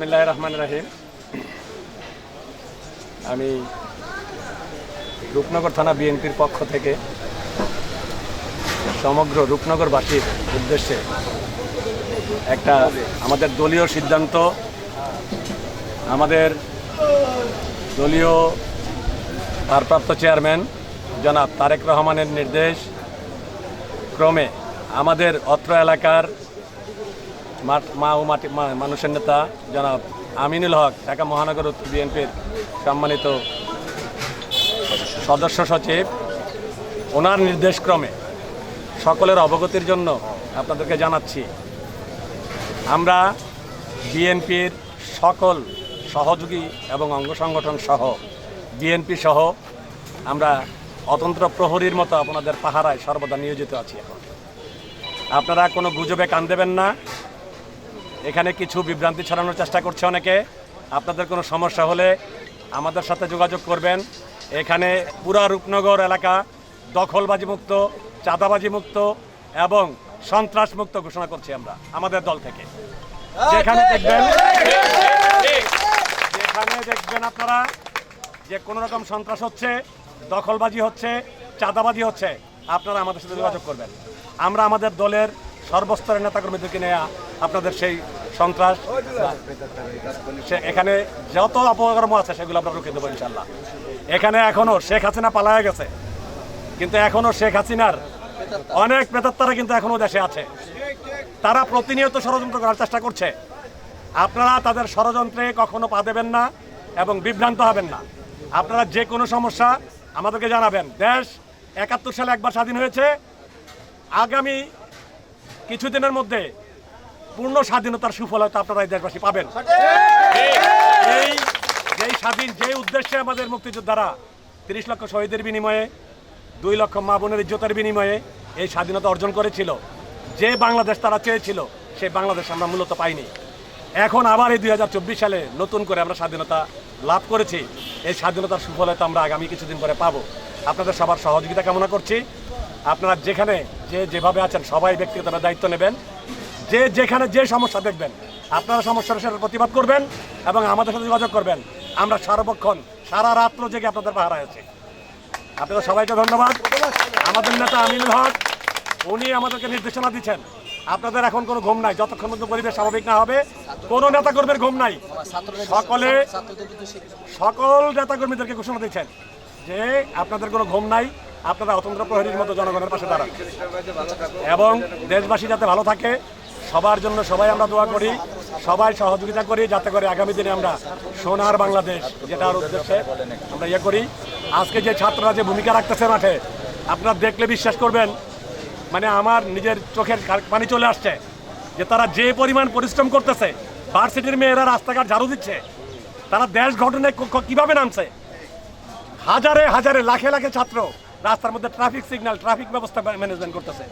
বিসমিল্লাহ রহমান রাহিম। আমি রূপনগর থানা বিএনপির পক্ষ থেকে সমগ্র রূপনগরবাসীর উদ্দেশ্যে একটা আমাদের দলীয় সিদ্ধান্ত, আমাদের দলীয় ভারপ্রাপ্ত চেয়ারম্যান জনাব তারেক রহমানের নির্দেশ, ক্রমে আমাদের অত্র এলাকার মা ও মাটি মানুষের নেতা, জনাব আমিনুল হক, ঢাকা মহানগর উত্তর বিএনপির সম্মানিত সদস্য সচিব। ওনার নির্দেশক্রমে সকলের অবগতির জন্য আপনাদেরকে জানাচ্ছি, আমরা বিএনপির সকল সহযোগী এবং অঙ্গ সংগঠন সহ, বিএনপি সহ, আমরা অতন্ত্র প্রহরীর মতো আপনাদের পাহারায় সর্বদা নিয়োজিত আছি এখন। আপনারা কোনো গুজবে কান দেবেন না। এখানে কিছু বিভ্রান্তি ছড়ানোর চেষ্টা করছে অনেকে। আপনাদের কোনো সমস্যা হলে আমাদের সাথে যোগাযোগ করবেন। এখানে পুরা রূপনগর এলাকা দখলবাজি মুক্ত চাঁদাবাজি মুক্ত এবং সন্ত্রাস মুক্ত ঘোষণা করছি আমরা আমাদের দল থেকে। যেখানে দেখবেন যেখানে দেখবেন আপনারা যে কোনো রকম সন্ত্রাস হচ্ছে, দখলবাজি হচ্ছে, চাঁদাবাজি হচ্ছে, আপনারা আমাদের সাথে যোগাযোগ করবেন। আমরা আমাদের দলের সর্বস্তরের নেতাকর্মীদেরকে নিয়ে আপনাদের সেই সন্ত্রাস সে এখানে যত অপকর্ম আছে সেগুলো আমরা রুখে দেবো ইনশাল্লাহ এখানে এখনও শেখ হাসিনা পালায় গেছে। কিন্তু এখনও শেখ হাসিনার অনেক প্রেতাত্মারা কিন্তু এখনও দেশে আছে। তারা প্রতিনিয়ত ষড়যন্ত্র করার চেষ্টা করছে। আপনারা তাদের ষড়যন্ত্রে কখনো পা দেবেন না এবং বিভ্রান্ত হবেন না। আপনারা যে কোনো সমস্যা আমাদেরকে জানাবেন। দেশ একাত্তর সালে একবার স্বাধীন হয়েছে। আগামী কিছুদিনের মধ্যে পূর্ণ স্বাধীনতার সুফল হয়তো আপনারা এই দেশবাসী পাবেন। এই যেই স্বাধীন যে উদ্দেশ্যে আমাদের মুক্তিযোদ্ধারা তিরিশ লক্ষ শহীদের বিনিময়ে, দুই লক্ষ মা বোনের ইজ্জতের বিনিময়ে এই স্বাধীনতা অর্জন করেছিল, যে বাংলাদেশ তারা চেয়েছিল সেই বাংলাদেশ আমরা মূলত পাইনি। এখন আবার এই দুই হাজার চব্বিশ সালে নতুন করে আমরা স্বাধীনতা লাভ করেছি, এই স্বাধীনতার সুফল হয়তো আমরা আগামী কিছুদিন পরে পাবো। আপনাদের সবার সহযোগিতা কামনা করছি। আপনারা যেখানে যে যেভাবে আছেন, সবাই ব্যক্তিগতভাবে দায়িত্ব নেবেন। যে যেখানে যে সমস্যা দেখবেন, আপনারা সমস্যার সেটার প্রতিবাদ করবেন এবং আমাদের সাথে যোগাযোগ করবেন। আমরা সর্বক্ষণ, সারা রাত্র জেগে আপনাদের পাহারায় আছি। আপনাদের সবাইকে ধন্যবাদ। আমাদের নেতা আমিনুল হক, উনি আমাদেরকে নির্দেশনা দিচ্ছেন, আপনাদের এখন কোনো ঘুম নাই। যতক্ষণ পর্যন্ত পরিবেশ স্বাভাবিক না হবে, কোনো নেতা কর্মীর ঘুম নাই। সকলে, সকল নেতা কর্মীদেরকে ঘোষণা দিচ্ছেন যে আপনাদের কোনো ঘুম নাই। আপনারা অতন্ত্র প্রহরীর মতো জনগণের পাশে দাঁড়ান। এবং দেশবাসী যাতে ভালো থাকে, সবার জন্য সবাই আমরা দোয়া করি, সবাই সহযোগিতা করি, যাতে করে আগামী দিনে আমরা সোনার বাংলাদেশ, যেটার উদ্দেশ্যে আমরা ইয়ে করি। আজকে যে ছাত্ররা যে ভূমিকা রাখতেছে মাঠে, আপনারা দেখলে বিশ্বাস করবেন মানে আমার নিজের চোখের পানি চলে আসছে, যে তারা যে পরিমাণ পরিশ্রম করতেছে ভার্সিটির মেয়েরা রাস্তাঘাট ঝাড়ু দিচ্ছে, তারা দেশ ঘটনায় কীভাবে নামছে? হাজারে হাজারে, লাখে লাখে ছাত্র রাস্তার মধ্যে ট্রাফিক সিগন্যাল ট্রাফিক ব্যবস্থা ম্যানেজমেন্ট করতেছে।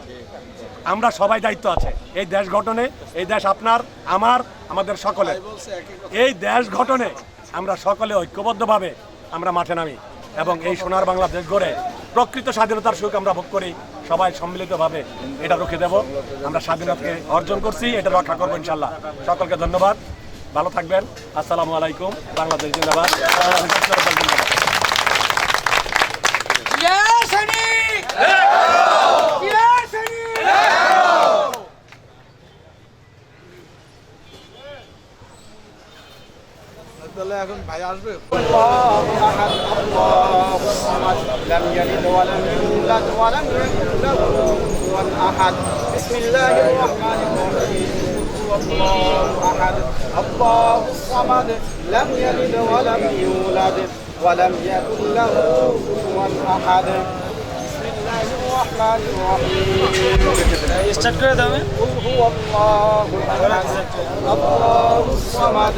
আমরা সবাই দায়িত্ব আছে। এই দেশ গঠনে এই দেশ আপনার আমার আমাদের সকলের। এই দেশ গঠনে আমরা সকলে ঐক্যবদ্ধভাবে আমরা মাঠে নামি এবং এই সোনার বাংলাদেশ গড়ে প্রকৃত স্বাধীনতার সুখ আমরা ভোগ করি। সবাই সম্মিলিতভাবে এটা রুখে দেব। আমরা স্বাধীনতাকে অর্জন করছি এটা রক্ষা করব ইনশাল্লাহ। সকলকে ধন্যবাদ। ভালো থাকবেন। আসসালামু আলাইকুম। বাংলাদেশ জিন্দাবাদ জিন্দাবাদ ইয়া সৈনিক ইয়া সৈনিক তাহলে এখন ভাই আসবে الله أحد الله الصمد لم يلد ولم يولد ولم يكن له كفوا أحد بسم الله الرحمن الرحيم هو الله أحد الله الصمد لم يلد ولم يولد ولم يكن له كفوا أحد بسم الله الرحمن الرحيم স্টার্ট করে দাও قل هو الله احد الله الصمد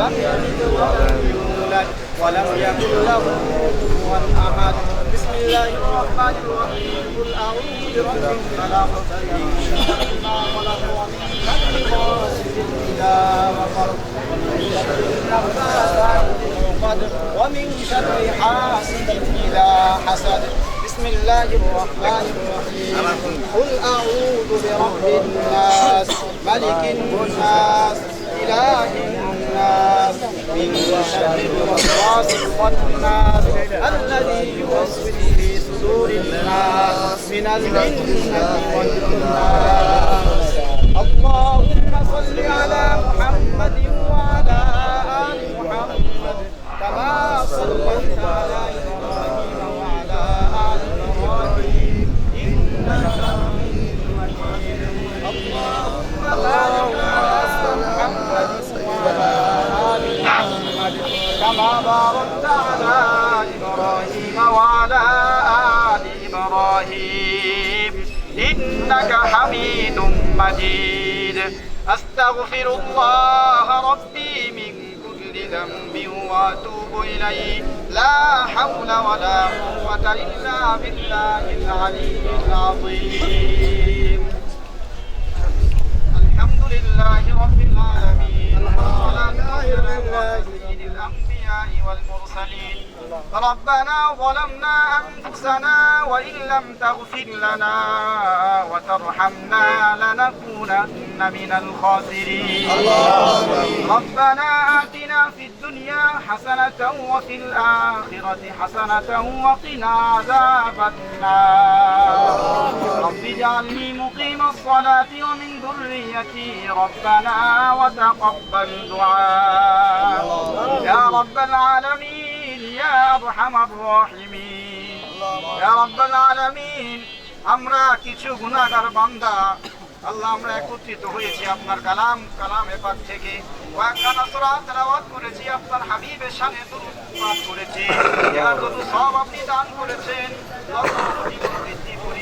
لم يلد ولم يولد ولم يكن له كفوا احد بسم الله الرحمن الرحيم قل اعوذ برب الفلق من شر ما خلق ومن شر غاسق اذا وقر ومن شر النفاثات في العقد ومن شر حاسد اذا حسد بسم الله الرحمن الرحيم. قل أعوذ برب الناس ملك الناس إله الناس من شر الوسواس الخناس الذي يوسوس في صدور الناس من الجنة والناس. اللهم صل على محمد وعلى آل محمد كما صليت على وعلى آل إبراهيم إنك حميد مجيد أستغفر الله ربي من كل ذنب وأتوب إليه لا حول ولا قوة إلا بالله العلي العظيم الحمد لله رب العالمين والصلاة على سيد الأنبياء والمرسلين ربنا ظلمنا أنفسنا وإن لم تغفر لنا وترحمنا لنكونن من الخاسرين. ربنا آتنا في الدنيا حسنة وفي الآخرة حسنة وقنا عذاب النار. رب اجعلني مقيم الصلاة ومن ذريتي ربنا وتقبل دعاء. يا رب العالمين. ইয়া আরহামার রাহিমিন। ইয়া রাব্বাল আলামিন, আমরা কিছু গুনাহগার বান্দা, আল্লাহ আমরা একত্রিত হয়েছি আপনার কালাম কালাম এপাক থেকে। ওয়াকানা সুরা তেলাওয়াত করেছি, আপনার হাবিবের শানে দরুদ পাঠ করেছি। সব আপনি দান করেছেন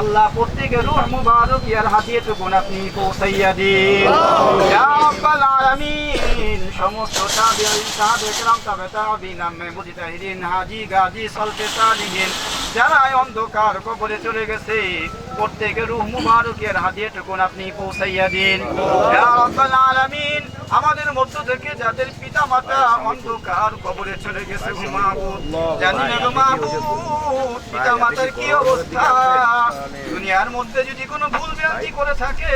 আল্লাহ প্রত্যেকের রূহ মুবারক ইয়ার হাতিয়ে টুকুন আপনি পৌঁছাইয়া দিন ইয়া রাব্বাল আলামিন সমস্ত তাবিঈন সাহাবে کرام তাবে তাবিঈন আম্মে মুজতাহিদিন হাজী গাজী সলফে সালিহিন যারা এই অন্ধকার কবরে চলে গেছে প্রত্যেকের রূহ মুবারকের হাতিয়ে টুকুন আপনি পৌঁছাইয়া দিন ইয়া রাব্বাল আলামিন আমাদের মধ্য থেকে যাদের পিতা মাতা অন্ধকার কবরে চলে গেছে গো মাহবুব জানি না গো মাহবুব পিতা মাতার কি অবস্থা দুনিয়ার মধ্যে যদি কোনো ভুল ভ্রান্তি করে থাকে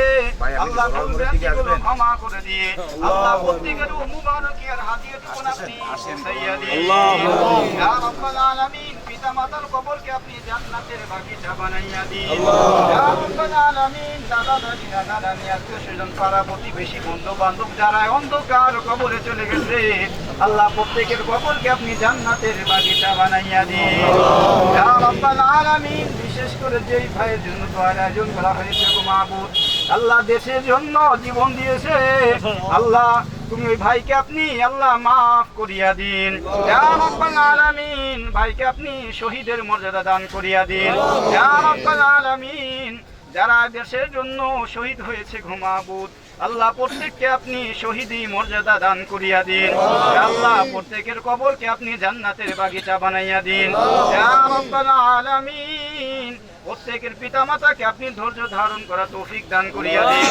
আল্লাহ ভুল ভ্রান্তি গুলো ক্ষমা করে দিয়ে আল্লাহ প্রত্যেকের মুবারকের হাদিয়ে টুকুন আপনি পৌঁছাইয়া ইয়া রাব্বাল আলামিন পিতা মাতার কবরকে আপনি জান্নাতের বাগিচা বানাইয়া দিন। ইয়া রাব্বাল আলামিন দাদা দাদি নানা নানি আত্মীয় স্বজন পাড়া প্রতিবেশী বন্ধু বান্ধব যারা অন্ধকার কবরে চলে গেছে আল্লাহ প্রত্যেকের কবরকে আপনি জান্নাতের বাগিচা বানাইয়া দিন। ইয়া রাব্বাল আলামিন বিশেষ করে যেই ভাইয়ের জন্য দোয়ার আয়োজন করা হয়েছে গো মাহবুদ আল্লাহ দেশের জন্য জীবন দিয়েছে। আল্লাহ, তুমি ওই ভাইকে আপনি আল্লাহ মাফ করিয়া দিন। আলামিন, ভাইকে আপনি শহীদের মর্যাদা দান করিয়া দিন। আলামিন, যারা দেশের জন্য শহীদ হয়েছে ঘুমাবুদ আল্লাহ প্রত্যেককে আপনি শহীদি মর্যাদা দান করিয়া দিন। আল্লাহ। প্রত্যেকের কবরকে আপনি জান্নাতের বাগিচা বানাইয়া দিন। আলামিন। প্রত্যেকের পিতা মাতাকে আপনি ধৈর্য ধারণ করা তৌফিক দান করিয়া দিন।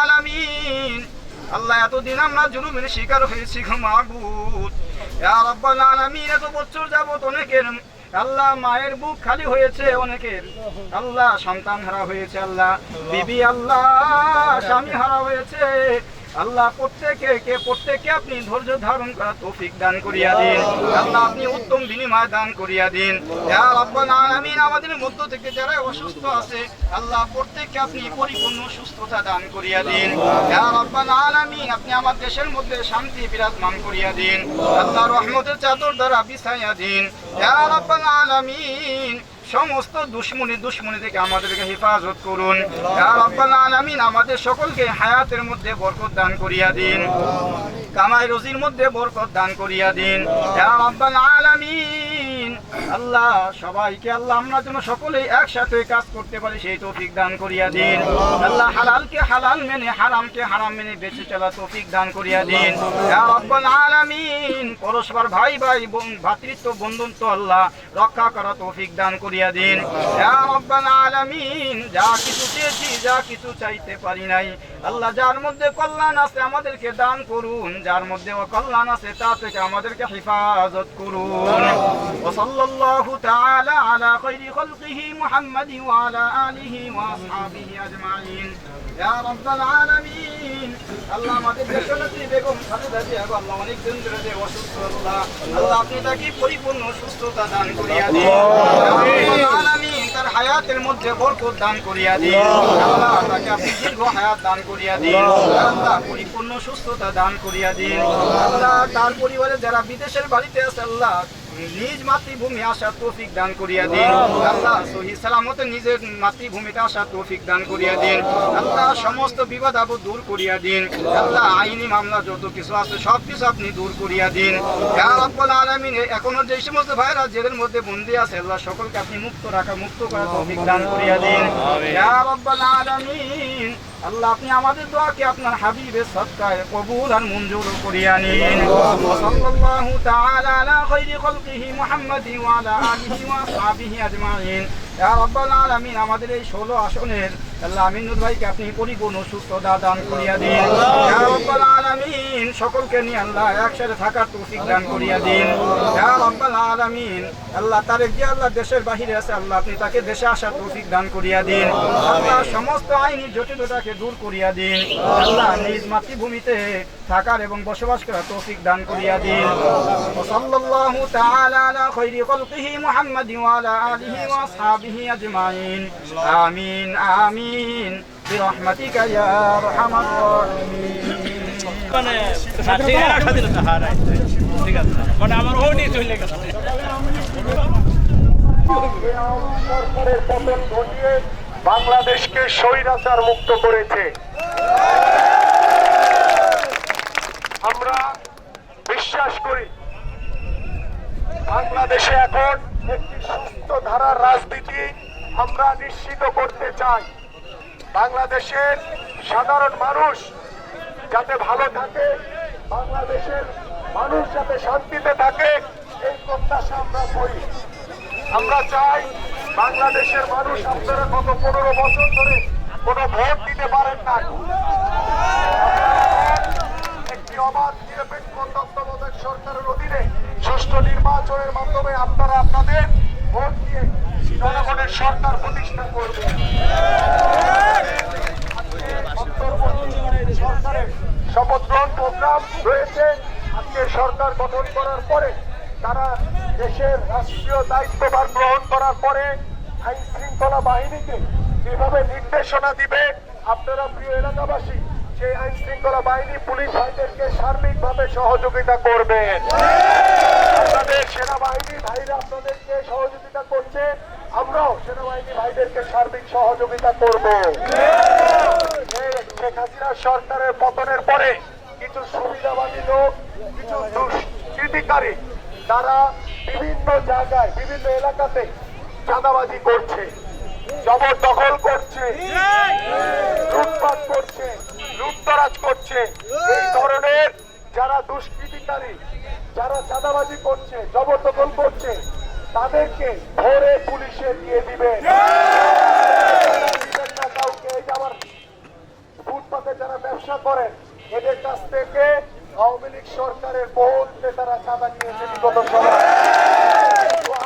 আলামিন। আল্লাহ এতদিন আমরা জুলুমের শিকার হয়েছি রাব্বাল আলামিন এত বছর যাবত অনেকের আল্লাহ মায়ের বুক খালি হয়েছে অনেকের। আল্লাহ সন্তান হারা হয়েছে, আল্লাহ বিবি আল্লাহ স্বামী হারা হয়েছে। আল্লাহ প্রত্যেকে, কে প্রত্যেকে আপনি ধৈর্য ধারণ করা তৌফিক দান করিয়া দিন। আল্লাহ আপনি উত্তম বিনিময় দান করিয়া দিন। আমাদের মধ্য থেকে যারা অসুস্থ আছে, আল্লাহ প্রত্যেককে আপনি পরিপূর্ণ সুস্থতা দান করিয়া দিন। আপনি আমার দেশের মধ্যে শান্তি বিরাজমান করিয়া দিন। আল্লাহ রহমতের চাদর দ্বারা বিছাইয়া দিন। সমস্ত দুশ্মনী দুশ্মনী থেকে আমাদেরকে হেফাজত করুন। আলামিন, আমাদের সকলকে হায়াতের মধ্যে বরকত দান করিয়া দিন। কামাই রোজির মধ্যে বরকত দান করিয়া দিন। আলামিন। আল্লাহ, সবাইকে আল্লাহ, আমরা যেন সকলেই একসাথে কাজ করতে পারি, সেই তৌফিক দান করিয়া দিন। আল্লাহ, হালালকে হালাল মেনে, হারামকে হারাম মেনে বেঁচে চলা তৌফিক দান করিয়া দিন। আলামিন, পরস্পর ভাই ভাই ভ্রাতৃত্ব বন্ধুত্ব আল্লাহ রক্ষা করা তৌফিক দান করিয়া দিন। আলামিন, যা কিছু চেয়েছি, যা কিছু চাইতে পারি নাই। আল্লাহ, যার মধ্যে কল্যাণ আছে, আমাদেরকে দান করুন। যার মধ্যে অকল্যাণ আছে, তা থেকে আমাদেরকে হেফাজত করুন। وصلى الله تعالى على خير خلقه محمد وعلى آله وأصحابه أجمعين يا رب العالمين আল্লাহ আমাদের দেশনেত্রী বেগম খালেদা জিয়া গো আল্লাহ অনেক দিন ধরে যে অসুস্থ আল্লাহ আল্লাহ আপনি তাকে পরিপূর্ণ সুস্থতা দান করিয়া দিন ইয়া রাব্বাল আলামিন তার হায়াতের মধ্যে বরকত দান করিয়া দিন আল্লাহ তাকে আপনি দীর্ঘ হায়াত দান করিয়া দিন আল্লাহ পরিপূর্ণ সুস্থতা দান করিয়া দিন আল্লাহ তার পরিবারে যারা বিদেশের বাড়িতে আছে আল্লাহ নিজ মাতৃভূমি আসার তৌফিক দান করিয়া দিন। আল্লাহ সহি সালামতে নিজের মাতৃভূমিতে আসার তৌফিক দান করিয়া দিন। আল্লাহ সমস্ত বিবাদ আপদ দূর করিয়া দিন। আল্লাহ আইনি মামলা যত কিছু আছে সব কিছু আপনি দূর করিয়া দিন। রাব্বুল আলামিন এখনও যে সমস্ত ভাইরা জেলের মধ্যে বন্দি আছে আল্লাহ সকলকে আপনি মুক্ত রাখা মুক্ত করা তৌফিক দান করিয়া দিন। রাব্বুল আলামিন আল্লাহ, আপনি আমাদের দোয়াকে আপনার হাবিবের সৎকায় কবুল আর মঞ্জুর করিয়া নিন। সাল্লাল্লাহু তাআলা আলা খাইরি খালকিহি মুহাম্মাদি ওয়া আলা আলিহি ওয়া আসহাবিহি আজমাইন। রাব্বাল আলামিন আমাদের এই 16 আসনের আল্লাহ ভাইকে আপনি পরিপূর্ণ সুস্থতা দান করিয়া দিন। রাব্বাল আলামিন সকলকে নিয়ে আল্লাহ একসাথে থাকার তৌফিক দান করিয়া দিন। রাব্বাল আলামিন আল্লাহ যে আল্লাহ দেশের বাহিরে আছে আল্লাহ আপনি তাকে দেশে আসার তৌফিক দান করিয়া দিন। আল্লাহ সমস্ত আইনি জটিলতাকে দূর করিয়া দিন। আল্লাহ নিজ মাতৃভূমিতে থাকার এবং বসবাস করার তৌফিক দান করিয়া দিন। সাল্লাল্লাহু তাআলা আলা খাইরি খালকিহি মুহাম্মাদি ওয়া আলা আলিহি ওয়া আসহাবিহি আজমাইন আমিন আমিন برحمتك يا ارحم الراحمين মানে স্বাধীনতা স্বাধীনতা হারাই ঠিক আছে মানে আমার ওনি চলে গেছে সরকারের পতন ঘটিয়ে বাংলাদেশকে স্বৈরাচার মুক্ত করেছে আমরা বিশ্বাস করি বাংলাদেশে এখন একটি সুস্থ ধারার রাজনীতি আমরা নিশ্চিত করতে চাই। বাংলাদেশের সাধারণ মানুষ যাতে ভালো থাকে, বাংলাদেশের মানুষ যাতে শান্তিতে থাকে, এই প্রত্যাশা আমরা করি। আমরা চাই বাংলাদেশের মানুষ আপনারা গত পনেরো বছর ধরে কোনো ভোট দিতে পারেন না একটি অবাধ, নিরপেক্ষ তত্ত্বাবধায়ক সরকারের অধীনে সুষ্ঠু নির্বাচনের মাধ্যমে আপনারা আপনাদের জনগণের সরকার প্রতিষ্ঠা করবেন সরকারের শপথ গ্রহণ প্রোগ্রাম রয়েছে। আজকে সরকার গঠন করার পরে তারা দেশের রাষ্ট্রীয় দায়িত্বভার গ্রহণ করার পরে আইন শৃঙ্খলা বাহিনীকে যেভাবে নির্দেশনা দিবে, আপনারা প্রিয় এলাকাবাসী, সেই আইন শৃঙ্খলা বাহিনী পুলিশ ভাইদেরকে সার্বিকভাবে সহযোগিতা করবেন আপনাদের সেনাবাহিনী ভাইরা আপনাদেরকে সহযোগিতা করছে, আমরাও সেনাবাহিনী ভাইদেরকে সার্বিক সহযোগিতা করব। শেখ হাসিনা সরকারের পতনের পরে কিছু সুবিধাবাদী লোক, কিছু দুষ্কৃতিকারী, তারা বিভিন্ন জায়গায়, বিভিন্ন এলাকাতে চাঁদাবাজি করছে, জবরদখল করছে, লুটপাট করছে, লুটতরাজ করছে। এই ধরনের যারা দুষ্কৃতিকারী যারা চাঁদাবাজি করছে জবরদখল করছে তাদেরকে ধরে পুলিশে দিয়ে না কাউকে এই ফুটপাতে যারা ব্যবসা করেন এদের কাছ থেকে আওয়ামী লীগ সরকারের বহুত নেতারা চাঁদা নিয়েছে বিগত সময়।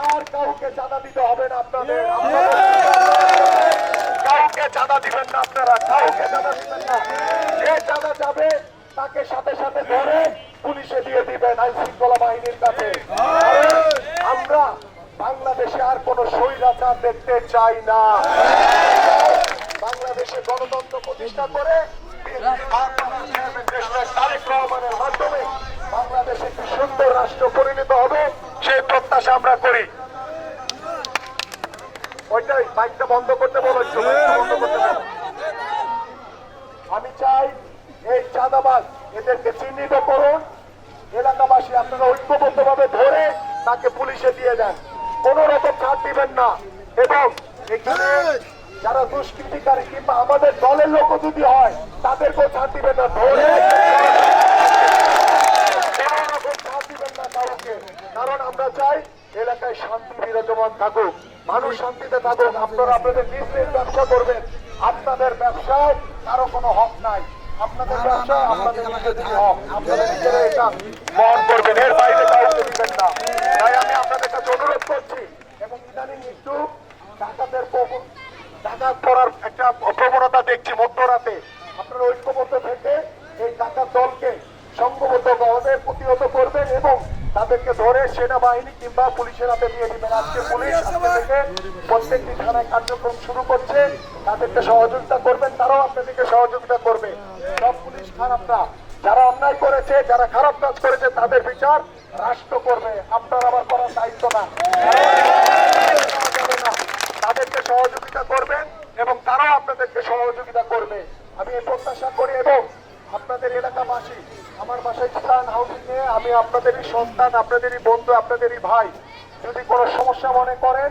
আর কাউকে চাঁদা দিতে হবে না আপনাদের। আপনাদের- কাউকে চাঁদা দিবেন না আপনারা কাউকে চাঁদা দিবেন না। যে চাঁদা যাবে তাকে সাথে সাথে ধরে পুলিশে দিয়ে দিবেন আইন শৃঙ্খলা বাহিনীর কাছে। আমরা বাংলাদেশে আর কোন স্বৈরাচার দেখতে চাই না। বাংলাদেশে গণতন্ত্র প্রতিষ্ঠা করে। আমি চাই এই চাঁদাবাজ এদেরকে চিহ্নিত করুন এলাকাবাসী, আপনারা ঐক্যবদ্ধভাবে ধরে তাকে পুলিশে দিয়ে দেন। কোন রকম ছাড় দিবেন না। এবং এখানে যারা দুষ্কৃতিকারী কিংবা আমাদের দলের লোক যদি হয়, তাদেরকেও ছাড় দিবেন না, ধরে কারণ আমরা চাই এলাকায় শান্তি বিরাজমান থাকুক। মানুষ শান্তিতে থাকুক। আপনারা আপনাদের নিজ ব্যবসা করবেন। আপনাদের ব্যবসায় কারও কোনো হক নাই। আপনাদের ব্যবসা আপনাদের নিজেদেরই হক আপনারা নিজেরা এটা বহন করবেন এর বাইরে কাউকে দিবেন না। তাই আমি আপনাদের কাছে অনুরোধ করছি এবং ইদানিং একটু ডাকাতের ডাকাত করার একটা প্রবণতা দেখছি মধ্যরাতে। আপনারা ঐক্যবদ্ধ থেকে এই ডাকাত দলকে সংঘবদ্ধ ভাবে প্রতিহত করবেন এবং তাদেরকে ধরে সেনাবাহিনী কিংবা পুলিশের হাতে দিয়ে দিবেন আজকে পুলিশ আজকে থেকে প্রত্যেকটি থানায় কার্যক্রম শুরু করছে। তাদেরকে সহযোগিতা করবেন। তারাও আপনাদেরকে সহযোগিতা করবে। সব পুলিশ খারাপ না যারা অন্যায় করেছে, যারা খারাপ কাজ করেছে, তাদের বিচার রাষ্ট্র করবে। আপনার আবার করার দায়িত্ব না। তাদেরকে সহযোগিতা করবেন এবং তারাও আপনাদেরকে সহযোগিতা করবে। আমি এই প্রত্যাশা করি এবং আপনাদের এলাকাবাসী, আমার বাসায় স্থান হাউসিং নিয়ে আমি আপনাদেরই সন্তান, আপনাদেরই বন্ধু, আপনাদেরই ভাই। যদি কোনো সমস্যা মনে করেন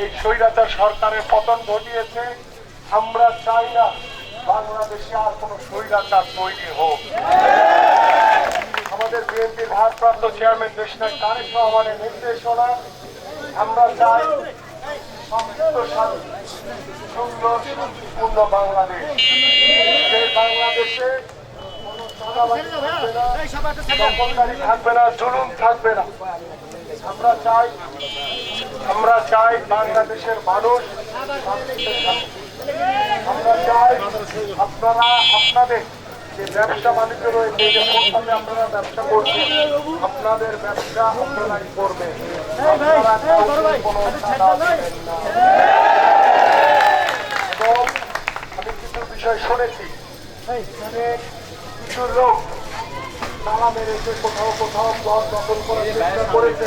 এই স্বৈরাচার সরকারের পতন ঘটিয়েছে। আমরা চাই না বাংলাদেশে আর কোন স্বৈরাচার তৈরি হোক। আমাদের বিএনপির ভারপ্রাপ্ত চেয়ারম্যান দেশনাথ তারেক রহমানের নির্দেশনা, আমরা চাই সুন্দর, শান্তিপূর্ণ বাংলাদেশ। বাংলাদেশে থাকবে না, জুলুম থাকবে না। আমরা চাই আমরা চাই বাংলাদেশের মানুষ আমরা চাই আপনারা আপনাদের যে ব্যবসা বাণিজ্য রয়েছে, যে কোনভাবে আপনারা ব্যবসা করছেন আপনাদের ব্যবসা আপনারাই আমি কিছু বিষয় শুনেছি কিছু লোক তালা মেরেছে, কোথাও কোথাও প্লট দখল করার চেষ্টা করেছে।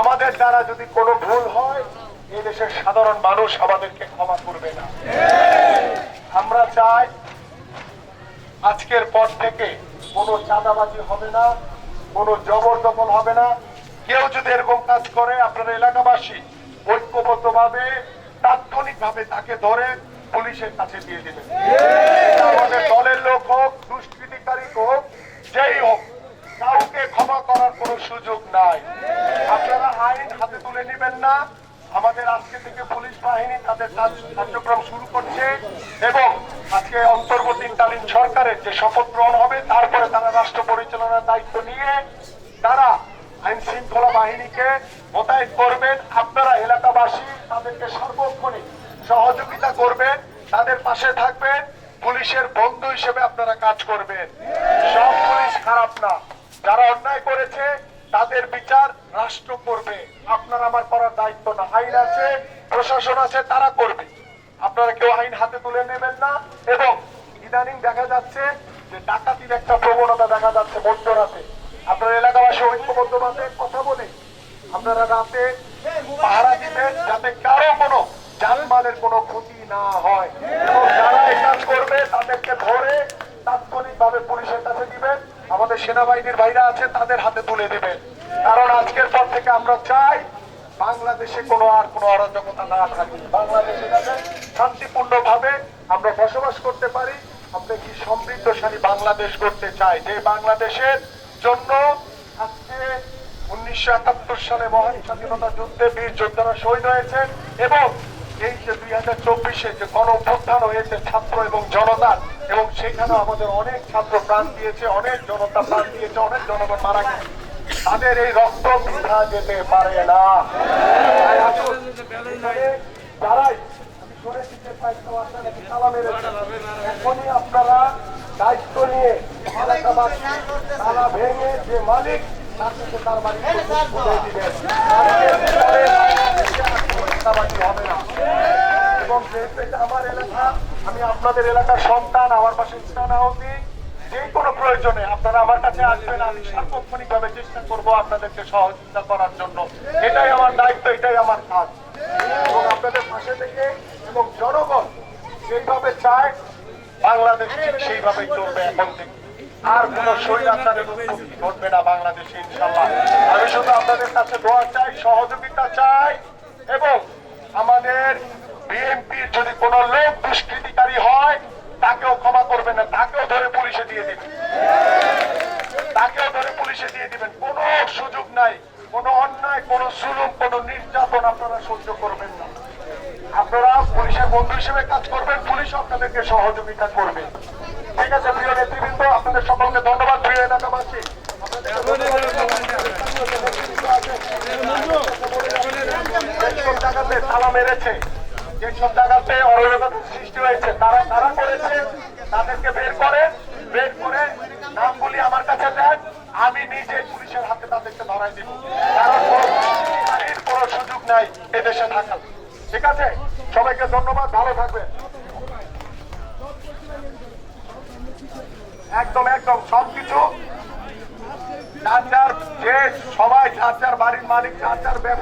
আমাদের দ্বারা যদি কোনো ভুল হয়, এই দেশের সাধারণ মানুষ আমাদেরকে ক্ষমা করবে না। আমরা চাই আজকের পর থেকে কোনো চাঁদাবাজি হবে না, কোনো জবরদখল হবে না। কেউ যদি এরকম কাজ করে, আপনারা এলাকাবাসী ঐক্যবদ্ধভাবে, তাৎক্ষণিকভাবে তাকে ধরে পুলিশের কাছে দিয়ে দেবেন এটা আমাদের দলের লোক হোক দুষ্কৃতিকারী হোক যেই হোক কাউকে ক্ষমা করার কোনো সুযোগ নাই আপনারা আইন হাতে তুলে নেবেন না আমাদের আজকে থেকে পুলিশ বাহিনী তাদের কাজ- কার্যক্রম শুরু করছে এবং আজকে অন্তর্বর্তীকালীন সরকারের যে শপথ গ্রহণ হবে, তারপরে তারা রাষ্ট্র পরিচালনার দায়িত্ব নিয়ে তারা আইন শৃঙ্খলা বাহিনীকে মোতায়েন করবেন। আপনারা এলাকাবাসী তাদেরকে সর্বক্ষণিক সহযোগিতা করবেন, তাদের পাশে থাকবেন, পুলিশের বন্ধু হিসেবে আপনারা কাজ করবেন। সব পুলিশ খারাপ না। যারা অন্যায় করেছে, তাদের বিচার রাষ্ট্র করবে। আপনার আমার করার দায়িত্ব না। আইন আছে প্রশাসন আছে, তারা করবে। আপনারা কেউ আইন হাতে তুলে নেবেন না এবং ইদানিং দেখা যাচ্ছে যে ডাকাতির একটা প্রবণতা দেখা যাচ্ছে মধ্যরাতে। আপনার এলাকাবাসী, ঐক্যবদ্ধভাবে কথা বলে আপনারা রাতে পাহারা দিবেন যাতে কারও কোনো জানমালের কোনো ক্ষতি না হয়। এবং যারা এই কাজ করবে, তাদেরকে ধরে তাৎক্ষণিকভাবে পুলিশের কাছে দিবেন। আমাদের সেনাবাহিনীর ভাইরা আছে, তাদের হাতে তুলে দেবেন। কারণ আজকের পর থেকে আমরা চাই বাংলাদেশে কোনো আর কোনো অরাজকতা না থাকে। বাংলাদেশে যাতে শান্তিপূর্ণ ভাবে আমরা বসবাস করতে পারি, আমরা কি সমৃদ্ধশালী বাংলাদেশ করতে চাই? যে বাংলাদেশের জন্য আজকে উনিশশো একাত্তর সালে মহান স্বাধীনতা যুদ্ধে বীর যোদ্ধারা শহীদ হয়েছে এবং এই যে দুই হাজার চব্বিশে যে গণ অভ্যুত্থান হয়েছে ছাত্র এবং জনতার, এবং সেখানে আমাদের অনেক ছাত্র প্রাণ দিয়েছে, অনেক জনতা প্রাণ দিয়েছে, অনেক জনগণ মারা গেছে। তাদের এই রক্ত বৃথা যেতে পারে না। যারাই। এখনই আপনারা দায়িত্ব নিয়ে ভেঙে যে মালিক তার হবে না। এবং যেহেতু আমার এলাকা আমি আপনাদের এলাকার সন্তান আমার পাশে ইসলামাউদ্দি যে কোনো প্রয়োজনে আপনারা আমার কাছে আসবেন, আমি সার্বক্ষণিক ভাবে চেষ্টা করব আপনাদেরকে সহযোগিতা করার জন্য। এটাই আমার দায়িত্ব, এটাই আমার কাজ। এবং আপনাদের পাশে থেকে এবং জনগণ যেইভাবে চায়, বাংলাদেশ ঠিক সেইভাবেই চলবে এখন থেকে। আর কোন স্বৈরাচারের উন্নতি ঘটবে না বাংলাদেশে ইনশাল্লাহ আমি শুধু আপনাদের কাছে দোয়া চাই, সহযোগিতা চাই এবং আমাদের বিএনপির যদি কোন লোক হয় তাকেও ক্ষমা করবেন না তাকেও ধরে পুলিশে দিয়ে দিবেন তাকেও ধরে পুলিশে দিয়ে দিবেন কোনো সুযোগ নাই কোনো অন্যায় কোনো নির্যাতন আপনারা সহ্য করবেন না। আপনারা পুলিশের বন্ধু হিসেবে কাজ করবেন, পুলিশ আপনাদেরকে সহযোগিতা করবে। ঠিক আছে, প্রিয় নেতৃবৃন্দ, আপনাদের সকলকে ধন্যবাদ, প্রিয় এলাকাবাসী। যেসব জায়গাতে তালা মেরেছে, যেসব জায়গাতে অরাজকতা সৃষ্টি হয়েছে তারা তারা করেছে তাদেরকে বের করে বের করে নামগুলি আমার কাছে দেন আমি নিজে পুলিশের হাতে তাদেরকে ধরাই দিব কারণ কোনো দুষ্কৃতিকারীর কোনো সুযোগ নাই এদেশে থাকার ঠিক আছে সবাইকে ধন্যবাদ ভালো থাকবেন একদম একদম সবকিছু যার যার যে সবাই যার যার বাড়ির মালিক যার যার ব্যবসা